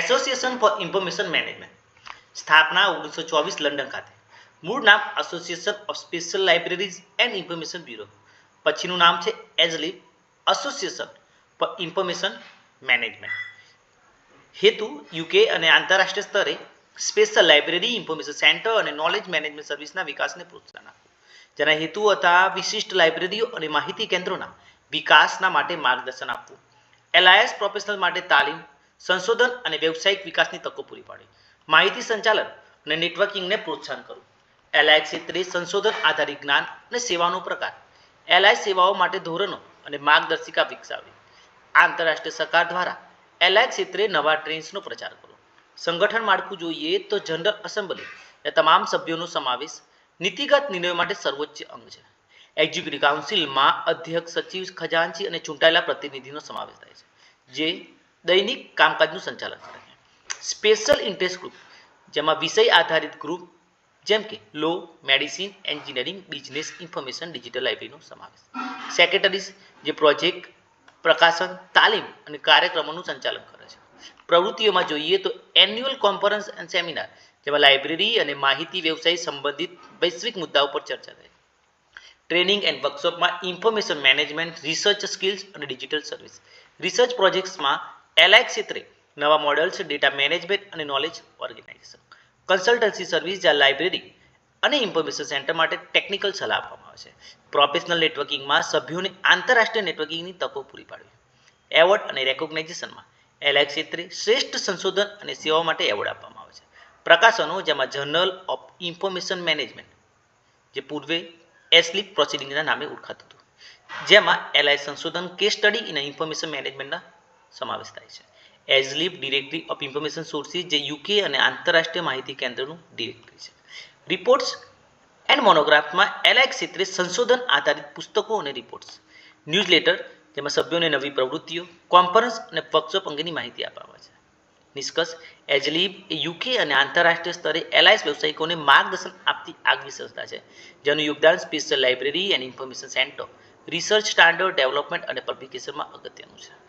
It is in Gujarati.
એસોસિએશન ફોર ઇન્ફોર્મેશન મેનેજમેન્ટ સ્થાપના ઓગણીસો ચોવીસ લંડન ખાતે. મૂળ નામ association of special libraries and information bureau પછીનું નામ છે Aslib association for information management હેતુ યુકે અને આંતરરાષ્ટ્રીય સ્તરે સ્પેશિયલ લાઇબ્રેરી ઇન્ફોર્મેશન સેન્ટર અને નોલેજ મેનેજમેન્ટ સર્વિસના વિકાસને પ્રોત્સાહન આપવું જેના હેતુ હતા વિશિષ્ટ લાઇબ્રેરીઓ અને માહિતી કેન્દ્રોના વિકાસના માટે માર્ગદર્શન આપવું. એલઆઈએસ પ્રોફેશનલ માટે તાલીમ સંશોધન અને વ્યવસાયિક વિકાસની તકો પૂરી પાડવી માહિતી સંચાલન અને નેટવર્કિંગને પ્રોત્સાહન કરવું. એલઆઈ ક્ષેત્રે સંશોધન આધારિત જ્ઞાન અને સેવાનો પ્રકાર. એલઆઈ સેવાઓ માટે ધોરણો અને માર્ગદર્શિકા વિકસાવવી. આંતરરાષ્ટ્રીય સરકાર દ્વારા એલઆઈ ક્ષેત્રે નવા ટ્રેન્ડ્સનો પ્રચાર કરવો. સંગઠન માળખું જોઈએ તો જનરલ એસેમ્બલી એ તમામ સભ્યોનો સમાવેશ નીતિગત નિર્ણયો માટે સર્વોચ્ચ અંગ છે. એક્ઝિક્યુટિવ કાઉન્સિલમાં અધ્યક્ષ સચિવ ખજાનચી અને ચૂંટાયેલા પ્રતિનિધિનો સમાવેશ થાય છે. જે દૈનિક કામકાજનું સંચાલન કરે છે. સ્પેશિયલ ઇન્ટરેસ્ટ ગ્રુપ જેમાં વિષય આધારિત ગ્રુપ જેમ કે law medicine engineering business information digital લાઇબ્રેરીનો સમાવેશ સેક્રેટરીઝ જે પ્રોજેક્ટ પ્રકાશન, તાલીમ અને કાર્યક્રમોનું સંચાલન કરે છે. પ્રવૃત્તિઓમાં જોઈએ તો એન્યુઅલ કોન્ફરન્સ એન્ડ સેમિનાર જેમાં લાઇબ્રેરી અને માહિતી વ્યવસાય સંબંધિત વૈશ્વિક મુદ્દાઓ પર ચર્ચા થાય ટ્રેનિંગ એન્ડ વર્કશોપમાં ઇન્ફોર્મેશન મેનેજમેન્ટ રિસર્ચ સ્કિલ્સ અને ડિજિટલ સર્વિસ રિસર્ચ પ્રોજેક્ટ્સમાં એલઆઈ ક્ષેત્રે નવા મોડલ્સ ડેટા મેનેજમેન્ટ અને નોલેજ ઓર્ગેનાઇઝેશન કન્સલ્ટન્સી સર્વિસ જ્યાં લાઇબ્રેરી અને ઇન્ફોર્મેશન સેન્ટર માટે ટેકનિકલ સલાહ આપવામાં આવે છે. પ્રોફેશનલ નેટવર્કિંગમાં સભ્યોને આંતરરાષ્ટ્રીય નેટવર્કિંગની તકો પૂરી પાડવી. એવોર્ડ અને રેકોગ્નાઇઝેશનમાં એલઆઈ ક્ષેત્રે શ્રેષ્ઠ સંશોધન અને સેવાઓ માટે એવોર્ડ આપવામાં આવે છે. પ્રકાશનો, જેમાં જર્નલ ઓફ ઇન્ફોર્મેશન મેનેજમેન્ટ જે પૂર્વે એસ્લિપ પ્રોસિડિંગના નામે ઓળખાતું હતું. જેમાં એલઆઈ સંશોધન કેસ સ્ટડી અને ઇન્ફોર્મેશન મેનેજમેન્ટના સમાવેશ થાય છે. Aslib directory of information sources જે યુકે અને આંતરરાષ્ટ્રીય માહિતી કેન્દ્રનું ડિરેક્ટરી છે. રિપોર્ટ્સ એન્ડ મોનોગ્રાફમાં એલઆઈ ક્ષેત્રે સંશોધન આધારિત પુસ્તકો અને રિપોર્ટ્સ ન્યૂઝલેટર જેમાં સભ્યોને નવી પ્રવૃત્તિઓ કોન્ફરન્સ અને વર્કશોપ અંગેની માહિતી આપવામાં છે. નિષ્કર્ષ એજલીબ એ યુકે અને આંતરરાષ્ટ્રીય સ્તરે એલાયન્સ વ્યવસાયિકોને માર્ગદર્શન આપતી આગવી સંસ્થા છે, જેનું યોગદાન special library and information centre research standard development અને પબ્લિકેશનમાં અગત્યનું છે.